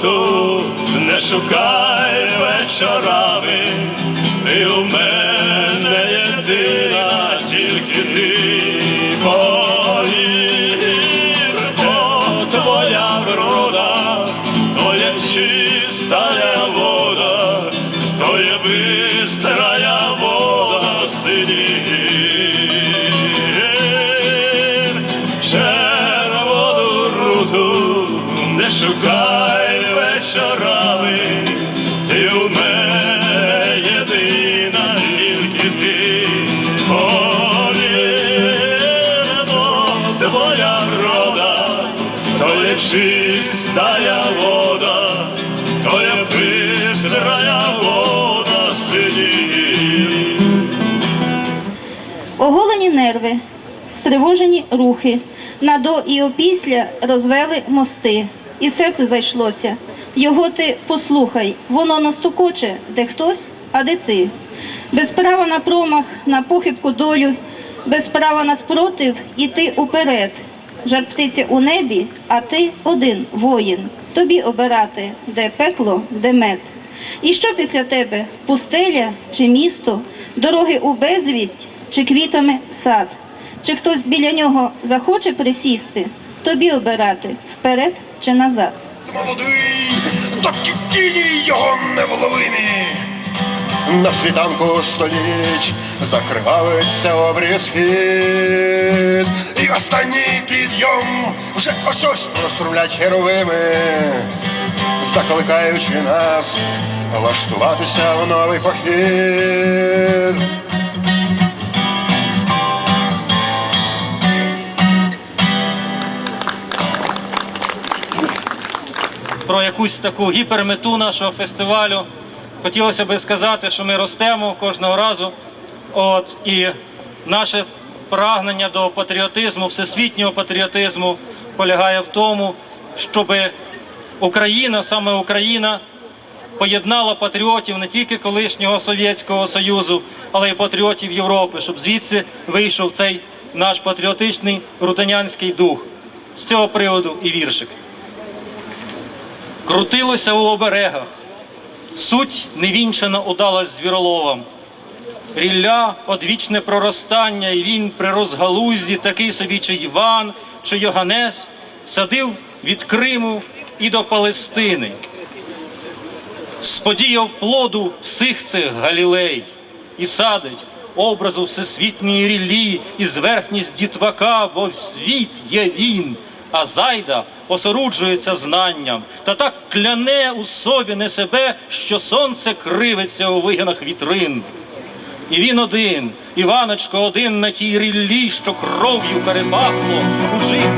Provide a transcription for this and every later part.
червону не шукай вечорами, і у мене єдина, тільки ти повір, бо твоя врода, то є чиста вода, то є бистрая чистая вода, то є бистрая вода синіх. Оголені нерви, стривожені рухи, на до і опісля розвели мости, і серце зайшлося. Його ти послухай, воно настукоче, де хтось, а де ти. Без права на промах, на похибку долю, без права на спротив іти уперед. Жар птиця у небі, а ти один воїн. Тобі обирати, де пекло, де мед. І що після тебе? Пустеля чи місто, дороги у безвість чи квітами сад? Чи хтось біля нього захоче присісти? Тобі обирати вперед чи назад. молодий, так і тіні його невловимі. На світанку століть закривається обріз хід. І останній підйом вже ось ось просрулять геровими, закликаючи нас влаштуватися в новий похід. про якусь таку гіпермету нашого фестивалю. Хотілося би сказати, що ми ростемо кожного разу. От, і наше прагнення до патріотизму, всесвітнього патріотизму полягає в тому, щоб Україна, саме Україна, поєднала патріотів не тільки колишнього Совєтського Союзу, але й патріотів Європи, щоб звідси вийшов цей наш патріотичний руденянський дух. З цього приводу і віршик крутилося у оберегах, суть невінчана удалась звіроловам. Рілля, одвічне проростання, і він при розгалузі такий собі чи Іван, чи Йоганес садив від Криму і до Палестини. Сподіяв плоду всіх цих Галілей і садить образу всесвітньої ріллі і зверхність дітвака, бо в світ є він, а зайда осоруджується знанням, та так кляне у собі не себе, що сонце кривиться у вигинах вітрин. І він один, Іваночко один на тій ріллі, що кров'ю перепахло у А житу.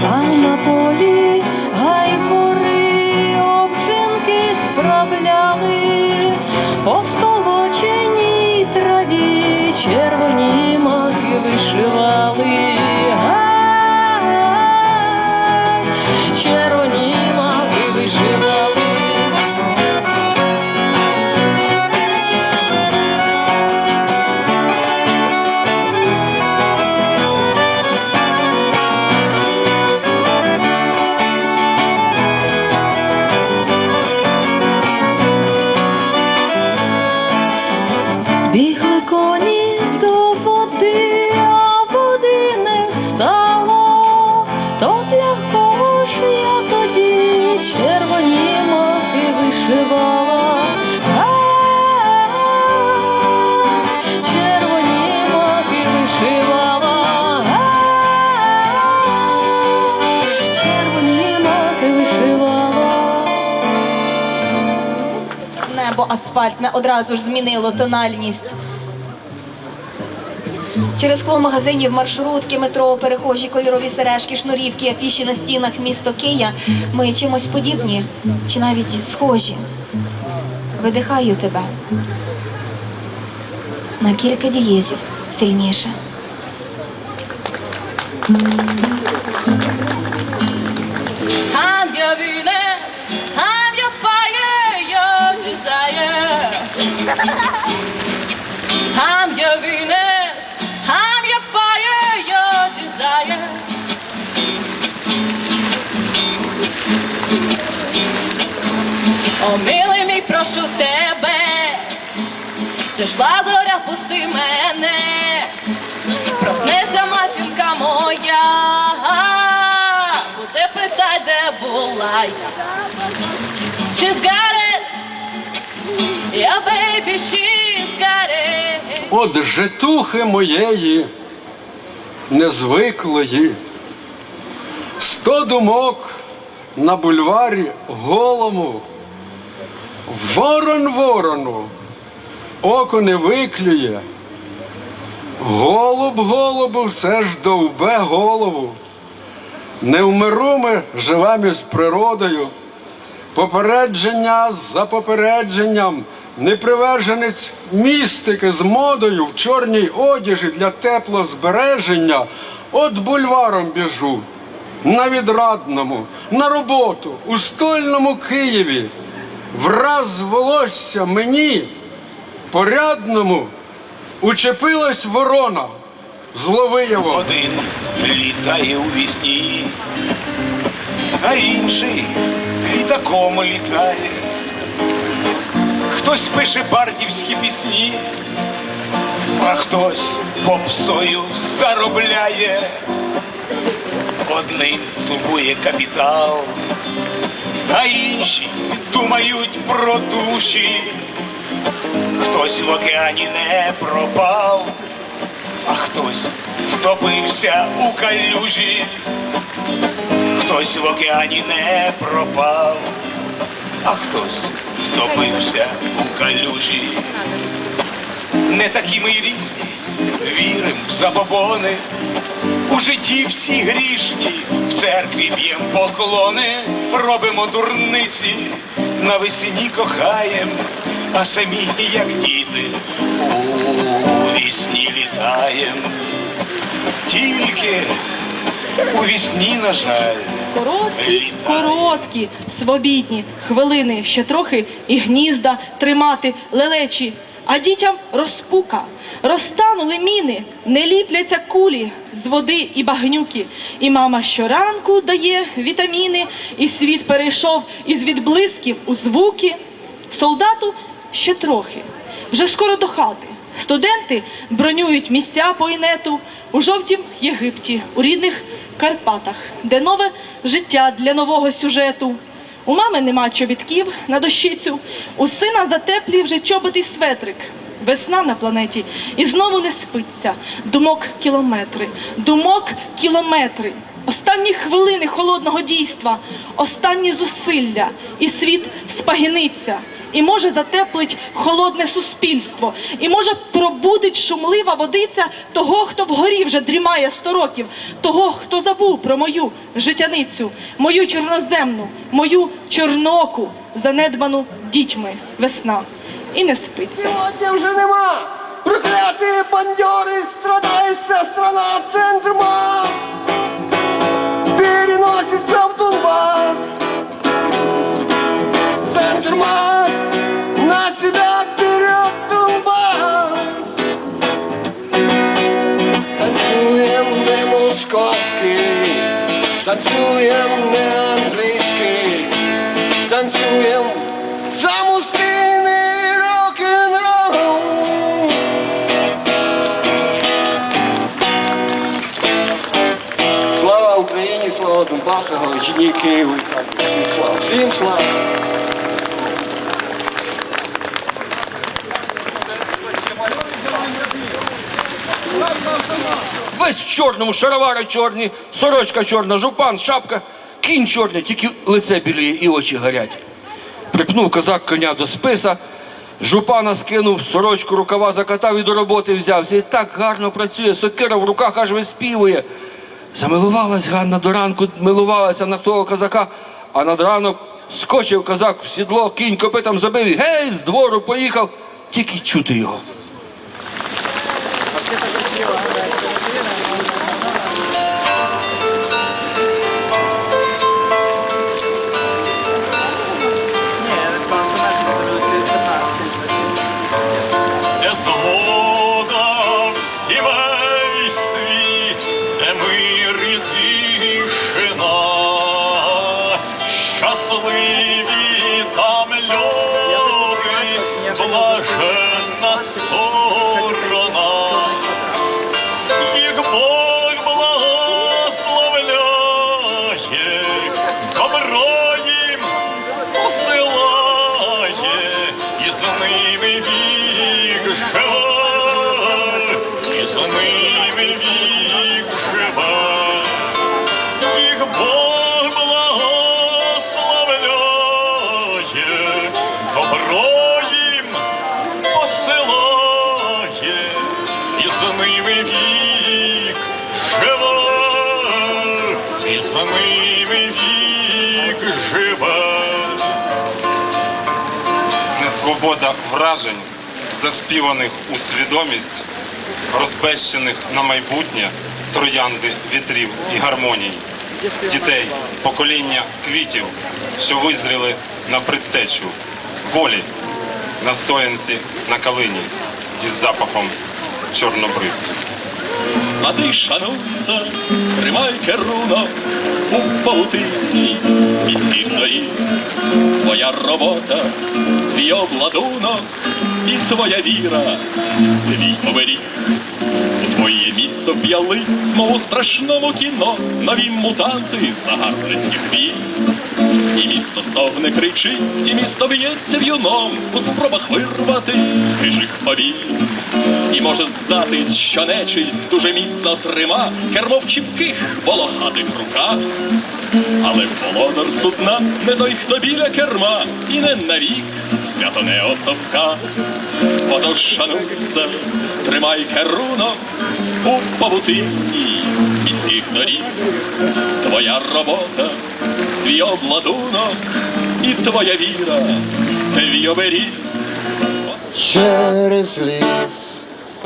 на полі гайпори обжинки справляли, по столоченій траві червоні маки вишивали. Небо асфальтне одразу ж змінило тональність. Через скло магазинів, маршрутки, метро, перехожі, кольорові сережки, шнурівки, афіші на стінах місто Кия. Ми чимось подібні чи навіть схожі. Видихаю тебе на кілька дієзів сильніше. I'm your Venus, прошу тебе, зійшла зоря, пусти мене, проснеться матінка моя, буде питай, де була я. She's got it, yeah, baby, she's. От житухи моєї незвиклої, сто думок на бульварі голому, ворон ворону, око не виклює, голуб голубу все ж довбе голову. Не вмиру ми живемо з природою, попередження за попередженням, неприверженець містики з модою. В чорній одяжі для теплозбереження, от бульваром біжу, на відрадному, на роботу, у стольному Києві. Враз волосся мені, порядному, учепилась ворона. Злови його. Один літає у вісні, а інший літаком літає. Хтось пише бардівські пісні, а хтось попсою заробляє. Одним турбує капітал, а інші думають про душі. Хтось в океані не пропав а хтось втопився у калюжі, хтось в океані не пропав, а хтось втопився у калюжі. Не такі ми й різні, вірим в забобони, у житті всі грішні, в церкві б'єм поклони, робимо дурниці, навесні кохаєм, а самі, як діти, у вісні літаєм. Тільки у вісні, на жаль, Короткі, короткі, свобідні хвилини, ще трохи і гнізда тримати лелечі, а дітям розпука. Розтанули міни, не ліпляться кулі з води і багнюки. І мама щоранку дає вітаміни, і світ перейшов із відблисків у звуки. Солдату ще трохи, вже скоро до хати. Студенти бронюють місця по інету у жовтім Єгипті, у рідних Карпатах, де нове життя для нового сюжету. У мами нема чобітків на дощицю, у сина затеплі вже чоботий светрик. Весна на планеті і знову не спиться. Думок кілометри, думок кілометри. Останні хвилини холодного дійства, останні зусилля, і світ спагіниться. І може затеплить холодне суспільство, і може пробудить шумлива водиця того, хто вгорі вже дрімає сто років, того, хто забув про мою житяницю, мою чорноземну, мою чорноку, занедбану дітьми весна. І не спиться. Сьогодні вже нема. Прокляті бандьори, страдається страна, центр масс. Переносится в Донбасс. Центр масс Києву. Всім слава. Весь в чорному, шаровари чорні, сорочка чорна, жупан, шапка, кінь чорний, тільки лице біліє і очі горять. Припнув козак коня до списа, жупана скинув, сорочку рукава закатав і до роботи взявся. І так гарно працює, сокира в руках аж виспівує. Замилувалась Ганна до ранку, милувалася на того козака, а над ранок скочив козак в сідло, кінь копитом забив і гей, з двору поїхав, тільки чути його. за вік жива, і за вік жива. Несвобода вражень, заспіваних у свідомість, розбещених на майбутнє троянди вітрів і гармоній, дітей, покоління квітів, що визріли на предтечу, волі. Настоянці на калині із запахом чорнобривцю. А ти шануйся, тримай керунок у паутині міських доріг. Твоя робота, твій обладунок і твоя віра, твій оберіг. Твоє місто п'ялиць, мов у страшному кіно, нові мутанти загарбницьких війн. Місто стогне кричить, і місто б'ється в'юном у спробах вирвати з хижих повій. І може здатись, що нечисть дуже міцно трима кермо в чіпких волохатих руках. Але володар судна не той, хто біля керма, і не навік свято не осовка. Отож шануйся, тримай керунок у павутині міських доріг. Твоя робота, твій обладунок і твоя віра, твій оберіг. Через ліс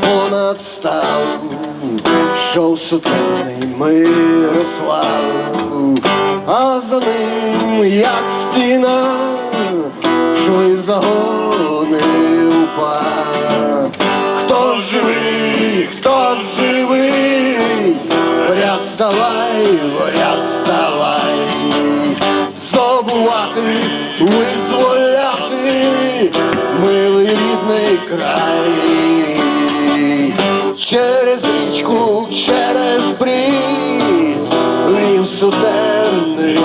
понад став, йшов сутений Мирослав, а за ним, як стіна, йшли загони упа. Хто живий, хто живий, вставай, горять вставай, здобувати, визволяти, милий рідний край, через річку, через брід, вів суденний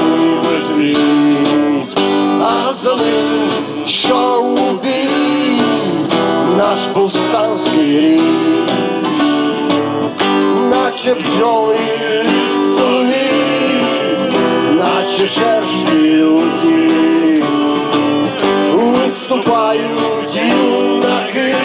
медвідь, а за ним, що у бій, наш повстанський рід, наче бджоли наче люті, юнаки,